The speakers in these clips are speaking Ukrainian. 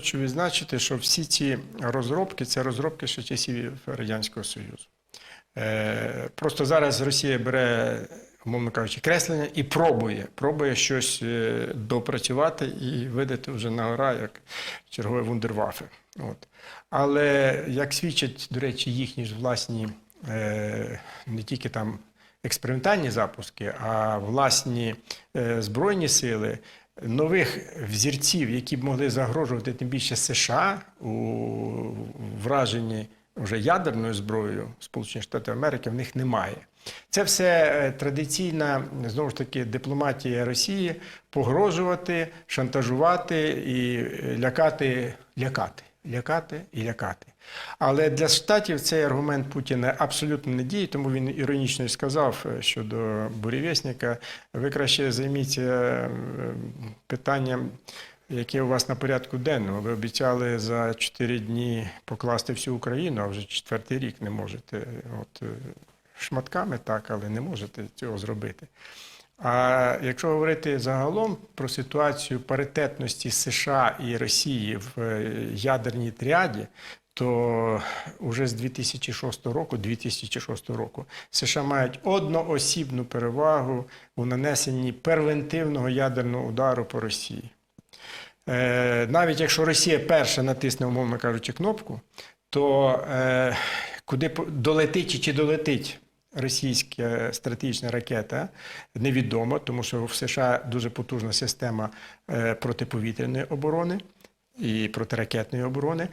Хочу відзначити, що всі ці розробки це розробки ще часів Радянського Союзу. Е, просто зараз Росія бере, умовно кажучи, креслення і пробує, пробує щось е, допрацювати і видати вже на гора як чергове вундервафе. От. Але як свідчать, до речі, їхні ж власні е, не тільки там експериментальні запуски, а власні збройні сили. Нових взірців, які б могли загрожувати тим більше США у враженні вже ядерною зброєю Сполучених Штатів Америки, в них немає. Це все е, традиційна знову ж таки дипломатія Росії погрожувати, шантажувати і е, лякати, лякати, лякати і лякати. Але для штатів цей аргумент Путіна абсолютно не діє, тому він іронічно сказав е, щодо бурєвєсника, ви краще займіться питанням, яке у вас на порядку денному. Ви обіцяли за 4 дні покласти всю Україну, а вже четвертий рік не можете. От, е, шматками так, але не можете цього зробити. А якщо говорити загалом про ситуацію паритетності США і Росії в е, ядерній тріаді, то вже з 2006 року, 2006 року США мають одноосібну перевагу у нанесенні первентивного ядерного удару по Росії. Е, навіть якщо Росія перша натисне, умовно кажучи, кнопку, то е, куди долетить чи долетить російська стратегічна ракета, невідомо, тому що в США дуже потужна система е, протиповітряної оборони і протиракетної оборони.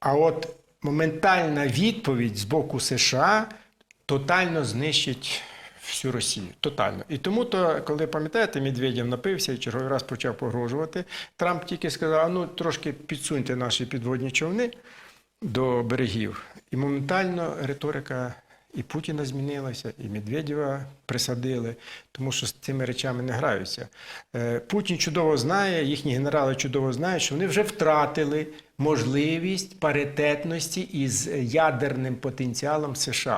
А от моментальна відповідь з боку США тотально знищить всю Росію. Тотально. І тому, то, коли пам'ятаєте, Медведєв напився і черговий раз почав погрожувати, Трамп тільки сказав: ну трошки підсуньте наші підводні човни до берегів. І моментально риторика і Путіна змінилася, і Медведєва присадили, тому що з цими речами не граються. Е, Путін чудово знає, їхні генерали чудово знають, що вони вже втратили можливість паритетності із ядерним потенціалом США.